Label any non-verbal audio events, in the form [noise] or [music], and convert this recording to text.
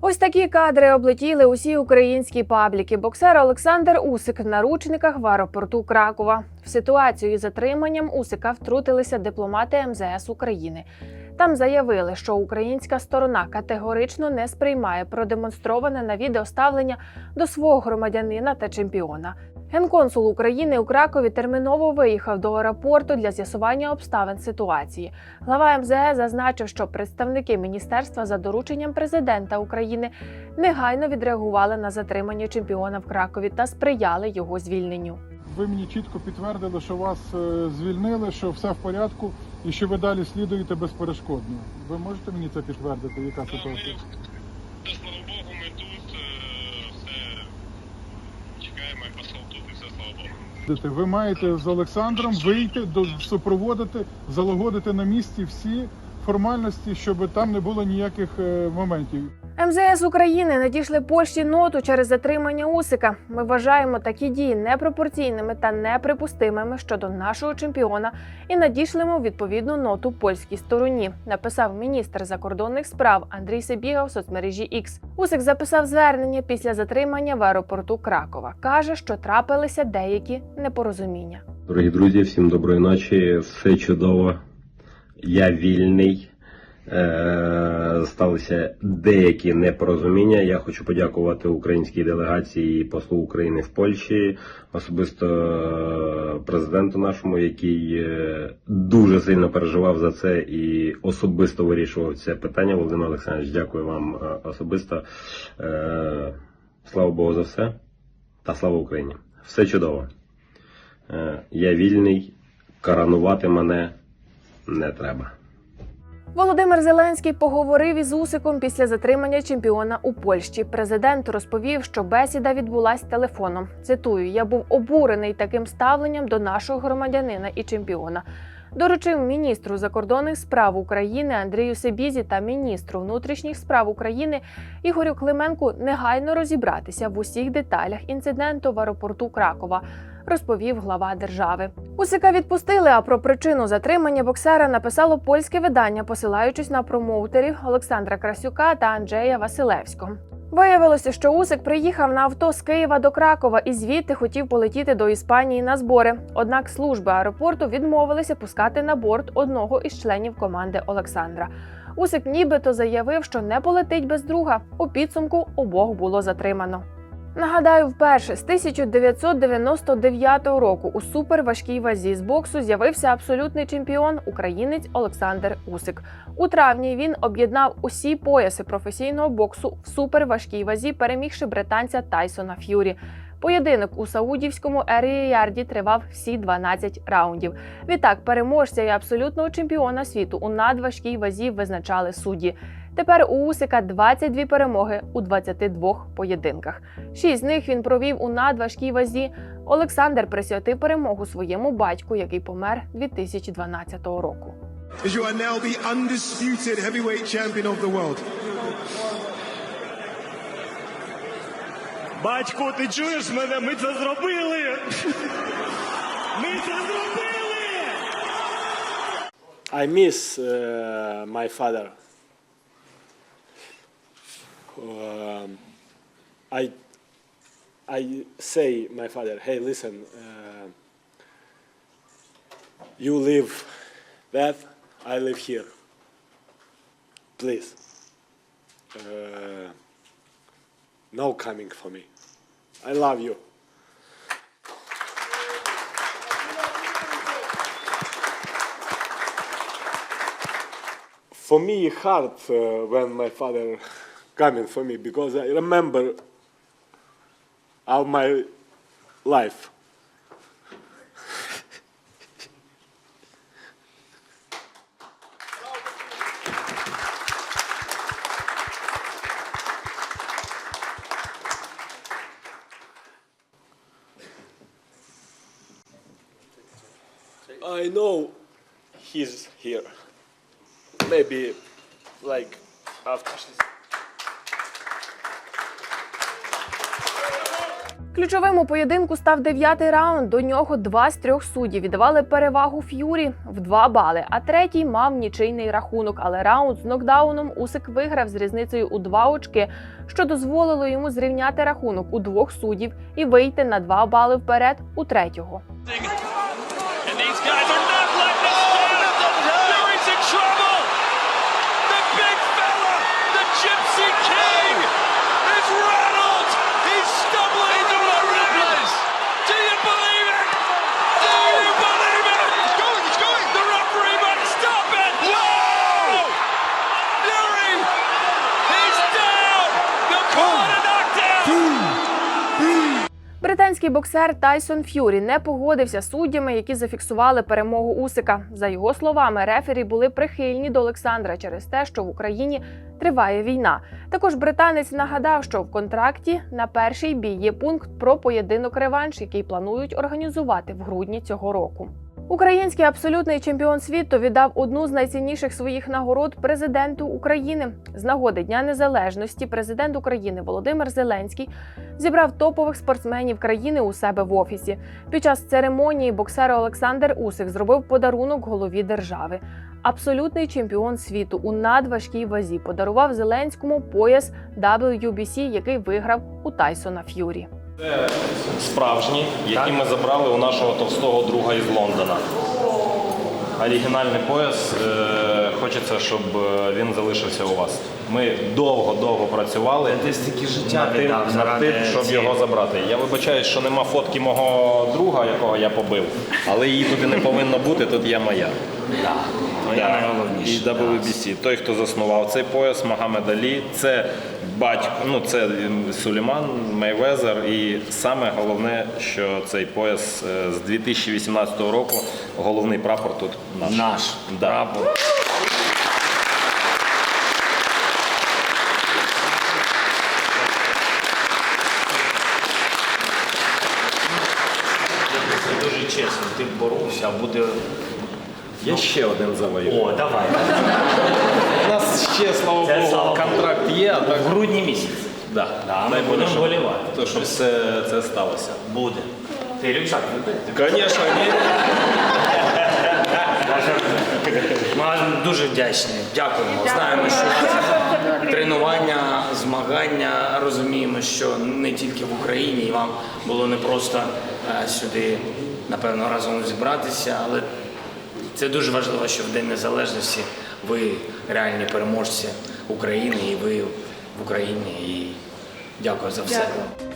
Ось такі кадри облетіли усі українські пабліки. Боксер Олександр Усик в наручниках в аеропорту Кракова. В ситуацію із затриманням Усика втрутилися дипломати МЗС України. Там заявили, що українська сторона категорично не сприймає продемонстроване на відео ставлення до свого громадянина та чемпіона. Генконсул України у Кракові терміново виїхав до аеропорту для з'ясування обставин ситуації. Глава МЗС зазначив, що представники міністерства за дорученням президента України негайно відреагували на затримання чемпіона в Кракові та сприяли його звільненню. Ви мені чітко підтвердили, що вас е, звільнили, що все в порядку і що ви далі слідуєте безперешкодно. Ви можете мені це підтвердити? Яка ситуація? Та слава Богу, ми тут е, все чекаємо, і посол тут і все слава Богу. Ви маєте з Олександром вийти, до, супроводити, залагодити на місці всі формальності, щоб там не було ніяких е, моментів. МЗС України надійшли Польщі ноту через затримання Усика. Ми вважаємо такі дії непропорційними та неприпустимими щодо нашого чемпіона і надішлемо відповідну ноту польській стороні. Написав міністр закордонних справ Андрій Сибіга в соцмережі X. Усик записав звернення після затримання в аеропорту Кракова. каже, що трапилися деякі непорозуміння. Дорогі друзі, всім доброї ночі. Все чудово. Я вільний. Е, Сталися деякі непорозуміння. Я хочу подякувати українській делегації і послу України в Польщі, особисто е, президенту нашому, який е, дуже сильно переживав за це і особисто вирішував це питання. Володимир Олександрович, дякую вам особисто. Слава Богу за все та слава Україні! Все чудово. Я вільний, коронувати мене не треба. Володимир Зеленський поговорив із Усиком після затримання чемпіона у Польщі. Президент розповів, що бесіда відбулась телефоном. Цитую: я був обурений таким ставленням до нашого громадянина і чемпіона. Доручив міністру закордонних справ України Андрію Себізі та міністру внутрішніх справ України Ігорю Клименку негайно розібратися в усіх деталях інциденту в аеропорту Кракова. Розповів глава держави. Усика відпустили. А про причину затримання боксера написало польське видання, посилаючись на промоутерів Олександра Красюка та Анджея Василевського. Виявилося, що Усик приїхав на авто з Києва до Кракова і звідти хотів полетіти до Іспанії на збори. Однак служби аеропорту відмовилися пускати на борт одного із членів команди Олександра. Усик нібито заявив, що не полетить без друга. У підсумку обох було затримано. Нагадаю, вперше з 1999 року у суперважкій вазі з боксу з'явився абсолютний чемпіон українець Олександр Усик. У травні він об'єднав усі пояси професійного боксу в суперважкій вазі, перемігши британця Тайсона Ф'юрі. Поєдинок у саудівському Еріярді тривав всі 12 раундів. Відтак, переможця і абсолютного чемпіона світу у надважкій вазі визначали судді. Тепер у Усика 22 перемоги у 22 поєдинках. Шість з них він провів у надважкій вазі. Олександр присвятив перемогу своєму батьку, який помер 2012 року. You are now the undisputed heavyweight champion of the world. Батько, ти чуєш мене? Ми це зробили! [laughs] Ми це зробили! I miss uh, my father. Um, I I say my father, hey, listen, uh, you live that, I live here. Please. Uh, no coming for me. I love you. For me, hard uh, when my father coming for me because I remember all my life. I know he's here. Maybe like Ключовим у поєдинку став дев'ятий раунд. До нього два з трьох суддів віддавали перевагу Ф'юрі в два бали, а третій мав нічийний рахунок. Але раунд з нокдауном Усик виграв з різницею у два очки, що дозволило йому зрівняти рахунок у двох суддів і вийти на два бали вперед у третього. And these guys are Британський боксер Тайсон Ф'юрі не погодився з суддями, які зафіксували перемогу Усика. За його словами, рефері були прихильні до Олександра через те, що в Україні триває війна. Також британець нагадав, що в контракті на перший бій є пункт про поєдинок реванш, який планують організувати в грудні цього року. Український абсолютний чемпіон світу віддав одну з найцінніших своїх нагород президенту України. З нагоди Дня Незалежності президент України Володимир Зеленський зібрав топових спортсменів країни у себе в офісі. Під час церемонії боксер Олександр Усик зробив подарунок голові держави. Абсолютний чемпіон світу у надважкій вазі подарував Зеленському пояс WBC, який виграв у Тайсона Ф'юрі. Справжні, які ми забрали у нашого товстого друга із Лондона. Оригінальний пояс. Е, хочеться, щоб е, він залишився у вас. Ми довго-довго працювали життя над тим, над тим, щоб його забрати. Я вибачаюсь, що нема фотки мого друга, якого я побив, але її тут і не повинно бути, тут є моя. Да. Твоя Да. найголовніша. І WBC. Той, хто заснував цей пояс, Магомед Алі, це батько, ну це Сулейман, Мейвезер. І саме головне, що цей пояс е, з 2018 року головний прапор тут наш. Наш Да. прапор. Дуже чесно, ти боровся, а буде. Я ще один завоюю. О, давай. У нас ще, слава Це Богу, слава контракт є, а так В грудні місяць. да. Да, ми Дай Боже, будемо щоб- вболівати. То, щоб все це сталося. Буде. Ти рюкзак буде? Звісно, ні. Ми вам дуже вдячні. Дякуємо. Знаємо, що тренування, змагання. Розуміємо, що не тільки в Україні, і вам було непросто е, сюди, напевно, разом зібратися, але це дуже важливо, що в День Незалежності ви реальні переможці України, і ви в Україні. І дякую за все. Дякую.